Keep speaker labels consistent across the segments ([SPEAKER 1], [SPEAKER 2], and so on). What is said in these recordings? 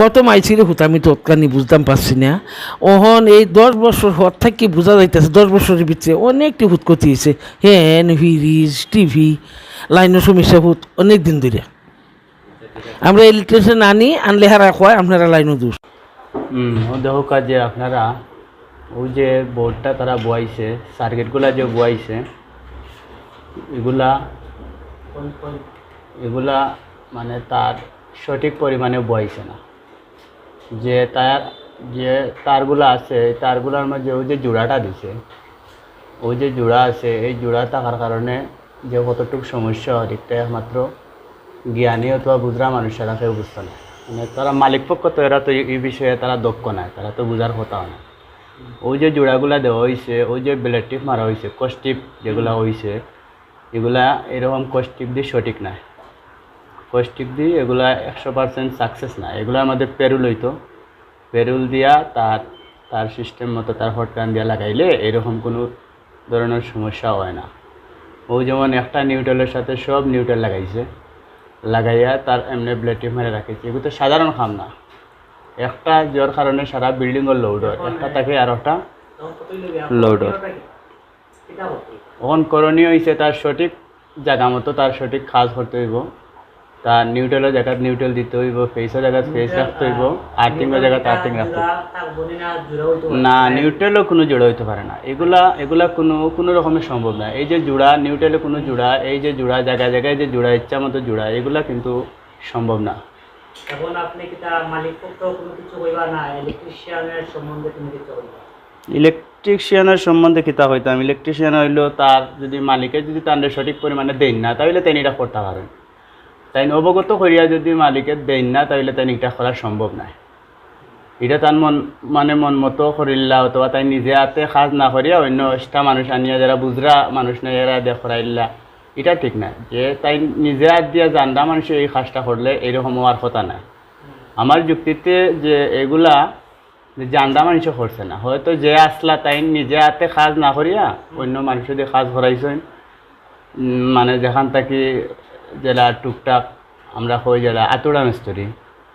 [SPEAKER 1] কত মাইছিল হুত আমি তো ওতকানি বুঝতাম পারছি না। ওহন এই দশ বছর হর থেকে বোঝা যাইতেছে, দশ বছরের ভিতরে অনেকটি হুত ক্ষতি হয়েছে। হ্যান, ফ্রিজ, টিভি লাইনের সমস্যা হুত অনেক দিন ধরে। আমরা ইলেকট্রিশিয়ান আনি, আনলে হারা কয় আপনারা লাইনও দোষ
[SPEAKER 2] দেখো যে আপনারা ওই যে বোর্ডটা তারা বয়াইছে, সার্কিটগুলা যে বয়াইছে, এগুলা এগুলা মানে তার সঠিক পরিমাণে বয়াইছে না। যে তার, যে তারগুলো আছে, এই তারগুলোর মধ্যে ওই যে জোড়াটা দিছে। ওই যে জোড়া আছে, এই জোড়া থাকার কারণে যে কতটুকু সমস্যা হয় একমাত্র জ্ঞানী অথবা বুঝরা মানুষেরা কেউ বুঝতে না মানে তারা মালিক পক্ষ তো, এরা তো এই বিষয়ে তারা দক্ষ নাই, তারা তো বুঝার কথা না ওই যে জোড়াগুলা দেওয়া হয়েছে ওই যে ব্লেড টিপ মারা হয়েছে কষ্টিপ যেগুলা হয়েছে এগুলা এরকম কষ্টিপ দিয়ে সঠিক নাই। কষ্টিপ দিয়ে এগুলা একশো পার্সেন্ট সাকসেস না। এগুলো আমাদের পেরুল হইতো। পেরুল দিয়া তার তার সিস্টেম মতো তার হটকান দিয়া লাগাইলে এরকম কোনো ধরনের সমস্যা হয় না। ও যেমন একটা নিউট্রালের সাথে সব নিউট্রাল লাগাইছে। লাগাইয়া তার এমনি ব্লেড টিপ মেরে রাখেছে। এগুলো তো সাধারণ খাম না। একটা জ্বর কারণে সারা বিল্ডিংয়ের লোড হয়। একটা থাকে আর একটা লোড হয়। ওখান করণীয় হয়েছে তার সঠিক জায়গা মতো তার সঠিক কাজ করতে হইব। তার নিউট্রালের জায়গা নিউট্রাল দিতে হইব ফেসের জায়গা ফেস রাখতে হইব আর্থিংয়ের জায়গা আর্থিং রাখতে হইব। না নিউট্রালও কোনো জোড়া হইতে পারে না। এগুলা এগুলা কোনো কোনো রকমের সম্ভব না। এই যে জোড়া নিউট্রালে কোনো জোড়া এই যে জোড়া জায়গায় জায়গায় যে জোড়া ইচ্ছা মতো জোড়া এগুলা কিন্তু সম্ভব না।
[SPEAKER 3] এখন আপনি কি তার মালিক পক্ষ কোনো কিছু কইবা না? ইলেকট্রিশিয়ানের সম্বন্ধে কিছু
[SPEAKER 2] ইলেকট্রিশিয়ানের সম্বন্ধে কিতা হইতাম? ইলেকট্রিশিয়ান হইল তার যদি মালিকের যদি তার সঠিক পরিমাণে দেন না তাহলে তাই এটা করতে পারেন। তাই অবগত করিয়া যদি মালিকের দেন না তাহলে তাই এটা করা সম্ভব নাই। এটা তার মন মানে মন মতো করিল্লা, অথবা তাই নিজে হাতে কাজ না করিয়া অন্য এক্সট্রা মানুষ আনিয়া যারা বুজরা মানুষ নাই, এরা দিয়ে করাইল্লা। এটা ঠিক না যে তাই নিজে হাত দিয়া জানরা মানুষ এই কাজটা করলে এইরকম হওয়ার কথা না আমার যুক্তিতে যে এগুলা জানরা মানুষে করছে না, হয়তো যে আসলা তাই নিজে হাতে কাজ না করিয়া অন্য মানুষের দিয়ে কাজ করাইছেন। মানে যেখান থেকে যেটা টুকটাক আমরা কই যেটা আতুড়া মিস্ত্রি।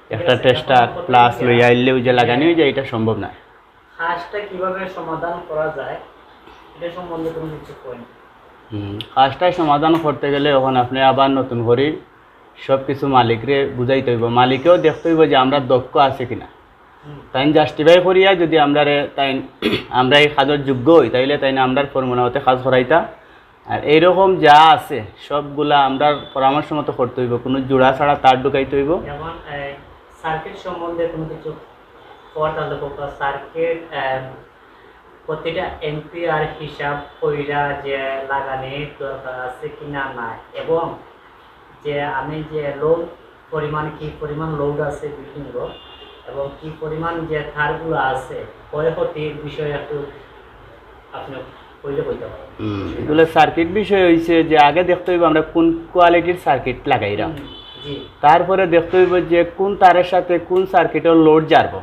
[SPEAKER 2] একটা টেস্টার প্লাস লইয়া আইলেও যে লাগানি যে এটা সম্ভব না।
[SPEAKER 3] কাজটা কীভাবে সমাধান করা যায় এটা সম্বন্ধে তুমি কিছু কই
[SPEAKER 2] কাজটাই সমাধান করতে গেলে ওখানে আপনি আবার নতুন করে সব কিছু মালিকরে বুঝাইতে হইব। মালিকেও দেখতে হইব যে আমরা দক্ষ আছে কিনা। তাই জাস্টিফাই করিয়া যদি আমরা তাই আমরা এই কাজের যোগ্য হই তাইলে তাই আমরা ফর্মুলা মতে কাজ করাইতা আর এইরকম যা আছে, সবগুলা আমরা পরামর্শ মতো করতে হইব। কোনো জোড়া ছাড়া তার ঢুকাইতে হইব।
[SPEAKER 3] সম্বন্ধে কোনো কিছু প্রতিটা হিসাব কইরা যে আছে কিনা নাই। এবং যে আমি যে লোড পরিমাণ, কি পরিমাণ লোড আছে এবং কি পরিমাণ যে তারগুলো আছে বিষয়ে একটু আপনি
[SPEAKER 2] এগুলো সার্কিট বিষয় হয়েছে যে আগে দেখতে হইব আমরা কোন কোয়ালিটির সার্কিট লাগাইলাম
[SPEAKER 3] জি।
[SPEAKER 2] তারপরে দেখতে হইব যে কোন তারের সাথে কোন সার্কিটের লোড যাব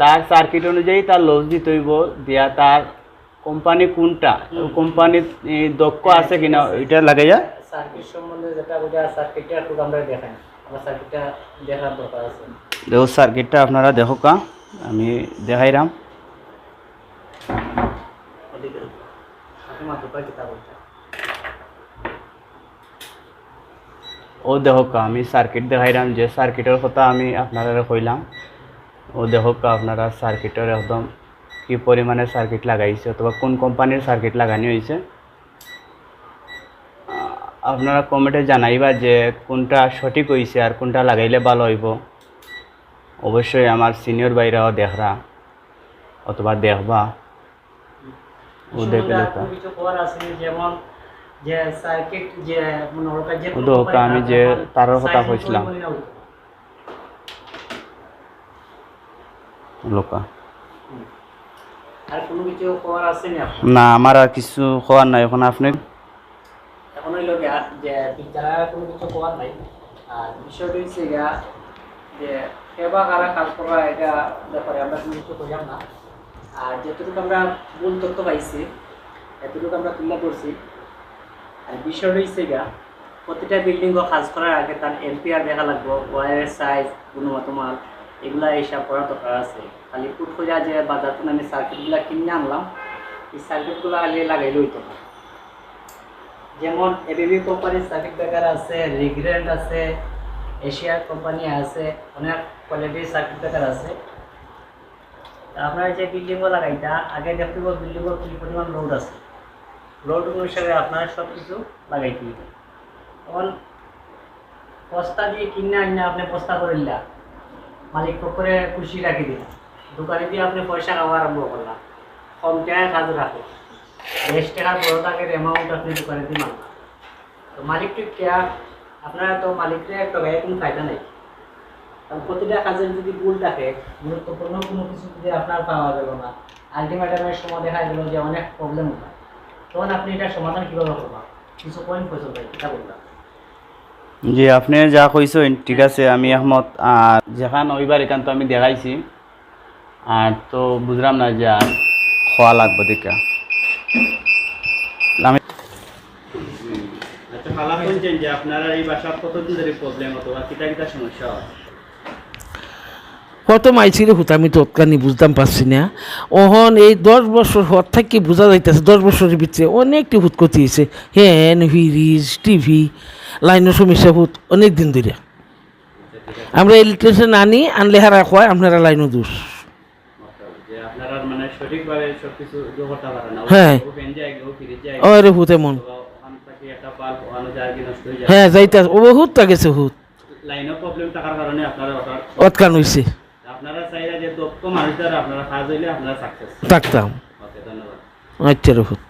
[SPEAKER 2] তার সার্কিট অনুযায়ী তার লোড দিতে হইব দিয়া তার কোম্পানি কোনটা কোম্পানি দক্ষ আছে কিনা এটা লাগাইয়া।
[SPEAKER 3] সার্কিট সম্বন্ধে যেটা ওটা সার্কিটটা একটু আমরা দেখাই। আমার সার্কিটটা দেখার দরকার আছে।
[SPEAKER 2] দেখো সার্কিটটা আপনারা দেখো কা আমি দেখাইরাম। ও দেখো কা, আমি সার্কিট দেখাইরাম যে সার্কিটের কথা আমি আপনারা কইলাম। ও দেখো কা, আপনারা সার্কিটের একদম কি পরিমাণে সার্কিট লাগাইছে অথবা কোন কোম্পানির সার্কিট লাগানি হয়েছে আপনারা কমেন্টে জানাইবা যে কোনটা সঠিক হয়েছে আর কোনটা লাগাইলে ভালো হইব। অবশ্যই আমার সিনিয়র বাইরাও দেখরা অথবা দেখবা ও দেখলে তো
[SPEAKER 3] আপনি কিছু করার আছে যেমন যে সার্কিট যে
[SPEAKER 2] আমি যে তারের কথা কইছিলাম। লোকা।
[SPEAKER 3] আর কোনো কিছু আছে না
[SPEAKER 2] আমার আর কিছু হওয়ার নাই। এখন আপনি?
[SPEAKER 3] এখন হইল যে যারা কোনো কিছু করার নাই। আর বিষয়টা হচ্ছে যে সেবা কারা কাজ করা এটা ব্যাপারে আমরা কোনো কিছু না। আর যতটুকু আমরা ভুল তথ্য পাইছি, এতটুকু আমরা তুলে করছি। আর বিষয়টা হচ্ছে গিয়া, প্রতিটা বিল্ডিং কাজ করার আগে তার এলপিআর দেখা লাগবো, ওয়ারের সাইজ গুণগত মাল এগুলা হিসাব করা দরকার আছে। খালি কুট খোঁজা যে বাজার থেকে আমি সার্কিটগুলা কিনে আনলাম, এই সার্কিটগুলো খালি লাগাইলে হইতো না। যেমন এবিবি কোম্পানির সার্কিট ব্রেকার আছে রিগ্রেন্ড আছে এশিয়ার কোম্পানি আছে, অনেক কোয়ালিটির সার্কিট ব্রেকার আছে। আপনার যে বিল্ডিংও লাগাইতা আগে দেখতে পাবো বিল্ডিংও কি পরিমাণ লোড আছে? লোড অনুসারে আপনার সব কিছু লাগাইতে তখন বস্তা দিয়ে কিনে আনিনা আপনি বস্তা করিলা মালিক পক্ষরে খুশি রাখি দিলাম দোকানে দিয়ে আপনি পয়সা খাওয়া আরম্ভ করলাম কম টাকায় কাজ রাখো। বেশ টাকার বড় টাকার অ্যামাউন্ট আপনি দোকানে দিয়ে মানলাম তো মালিকটি কেয়ার আপনারা তো মালিককে একটা গায়ে কোনো ফায়দা নেই। কারণ প্রতিটা কাজের যদি ভুল থাকে গুরুত্বপূর্ণ কোনো কিছু যদি আপনার পাওয়া গেল না আলটিমেটামের সময় দেখা গেল যে অনেক প্রবলেম হয় তখন আপনি এটা সমাধান কীভাবে করবেন? কিছু পয়েন্ট ভাই এটা বললাম
[SPEAKER 2] জি আপনি যা কইছেন ঠিক আছে আমি আর যেখান ওইবার এখান তো আমি দেখাইছি। আর তো বুঝলাম না যে আর খোয়া লাগবে দেখা। আমি আচ্ছা খালা বলছেন যে আপনারা এই বাসা কতদিন ধরে প্রবলেম হতো বা কিতা কিতা সমস্যা হয়?
[SPEAKER 1] কত মাইছিল হুত আমি তৎকানি বুঝতাম পারছি না। ওহন এই দশ বছর হর থেকে বোঝা যাইতেছে দশ বছরের ভিতরে অনেকটি হুত ক্ষতি হয়েছে। হ্যান ফ্রিজ টিভি লাইনের সমস্যা হুত অনেক দিন ধরে। আমরা ইলেকট্রিশিয়ান আনি আনলে হারা কয় আপনারা লাইনও দোষ।
[SPEAKER 2] মানে
[SPEAKER 1] হ্যাঁ। ওরে হুত এমন
[SPEAKER 2] হয়ে
[SPEAKER 1] যাইতে ও বহুত গেছে হুত
[SPEAKER 2] প্রবলেম থাকার কারণে আপনারা
[SPEAKER 1] অতকান হয়েছে
[SPEAKER 2] আপনারা চাইলে যে দক্ষ মানুষ দ্বারা আপনারা কাজ হইলে আপনারা সাকসেস
[SPEAKER 1] থাকতাম। আচ্ছা রে হুত